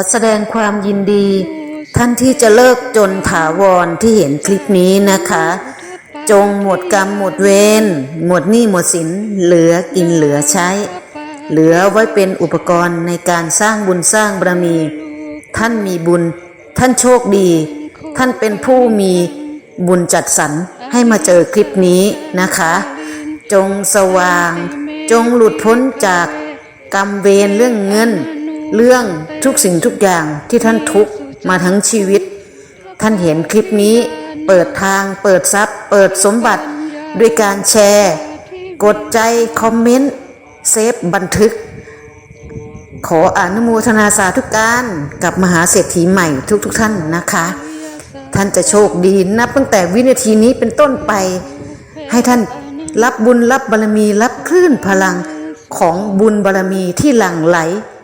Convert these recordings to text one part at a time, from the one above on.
อแสดงความยินดี ท่านที่จะเลิกจนถาวรที่เห็นคลิปนี้นะคะ จงหมดกรรมหมดเวรหมดหนี้หมดสินเหลือกินเหลือใช้ เหลือไว้เป็นอุปกรณ์ในการสร้างบุญสร้างบารมี ท่านมีบุญ ท่านโชคดี ท่านเป็นผู้มีบุญจัดสรรให้มาเจอคลิปนี้นะคะ จงสว่าง จงหลุดพ้นจากกรรมเวรเรื่องเงิน เรื่องทุกสิ่งทุกอย่างที่ท่านทุกมาทั้งชีวิต ท่านเห็นคลิปนี้เปิดทางเปิดทรัพย์ เปิดสมบัติด้วยการแชร์ กดใจ คอมเมนต์เซฟบันทึก ขออนุโมทนาสาธุการกับมหาเศรษฐีใหม่ทุกๆทท่านนะคะ ท่านจะโชคดีนับตั้งแต่วินาทีนี้เป็นต้นไป ให้ท่านรับบุญรับบารมีรับคลื่นพลังของบุญบารมีที่หลั่งไหล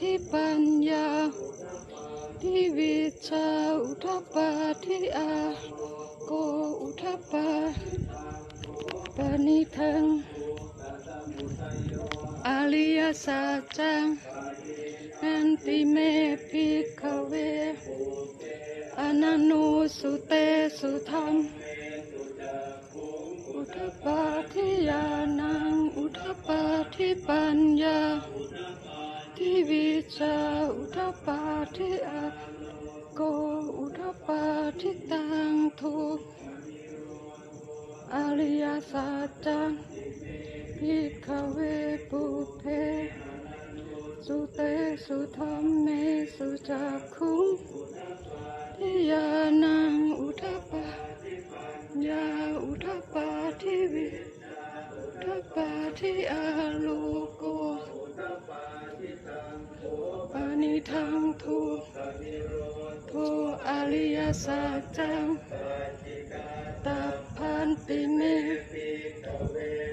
ปาทิปัญญาทิวิชาอุทปาทิอาโกอุทปาปานิทังอริยสัจจังอันติเมพิกเวอนันโนสุเตสุธรรมอุทปาทิยานังอุทปาทิปัญญา ทิวิชาอุทปาทิอาโกอุทปาทิตังทุกอริยสัจจังพิกเว ปุเพสุเตสุธรรมเมสุจักขุงทิยานังอุทปายาอุทปาทิวิอุทปาทิอาโลโกปานิทังทุกโทอริยสัจจังตัพพันติเม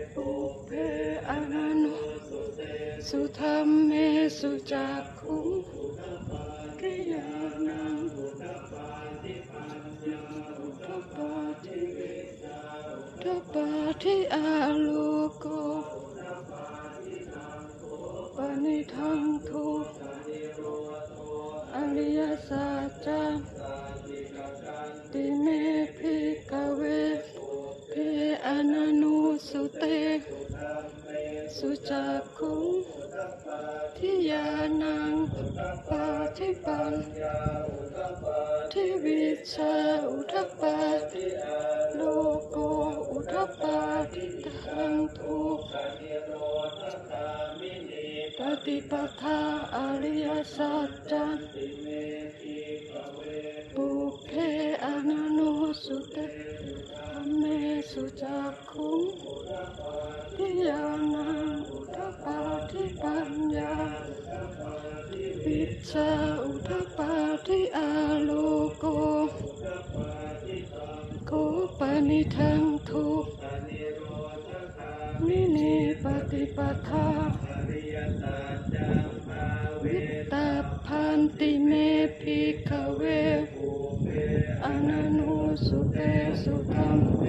ปุเพอนันโนสุธรรมเมสุจักขุงกิยานังอุทปาทิอุทปาทิอา ติเมพิกเวเพอนันโนสุเต สุจักขุงทิยานังปาทิปันทิวิชาอุทปาโลโกอุทปาทิทังทุกปฏิปทาอริยสัจจัง สุจักขุงทิยานังอุทปาทิปัญญาวิชาอุทปาทิอาโลโกโกปนิทังทุกมินิปฏิปทาวิตตาพันติเมพิกเวอนันโนสุเตสุธรรมเม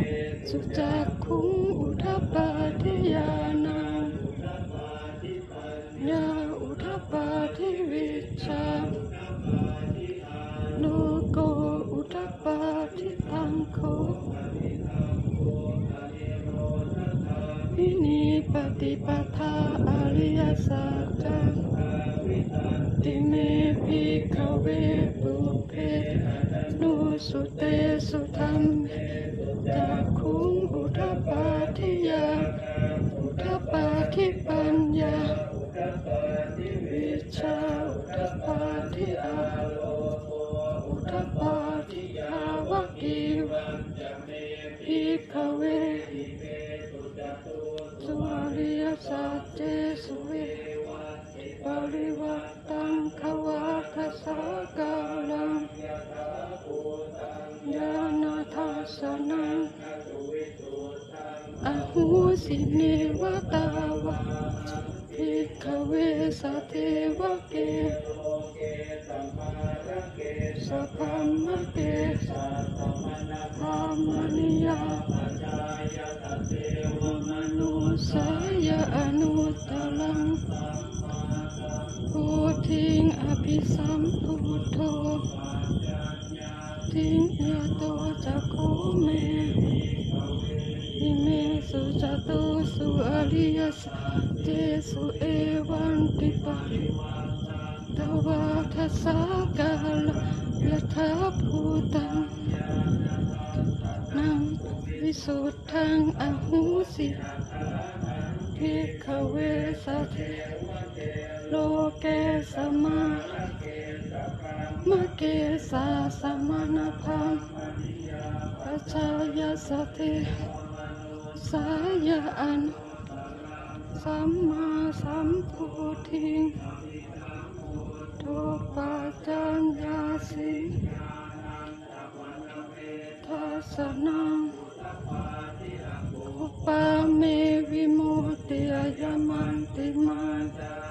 พิกเวปุเพนุสุเตสุธรรมจั ikawe Tuwalia sa Jesuwe Paliwatang kawakasagalang Yanatasanan Ahusiniwatawa Ikawe sa Tewake วปริวัตังขวาคสาสนังอโหสิเนวตาวะภิกขเวสะเทวะเกสัพพมะเกธรรมนิยามนุสายอนุตตรังพุทธิงอภิสัมพุทโธทิงยะโตจักโคเมอิเมสุจโตสุอริยสัจเตสุเอวันติปะตวาทัสสะกาล ยะถาภูตังนังวิสุทธังอหุสิภิกเวสัทโลเกสมามะเกสาสมานาพังปัจจายสติสายาอันสัมมาสัมพุทธิงทุปัจจัญญายามันติมา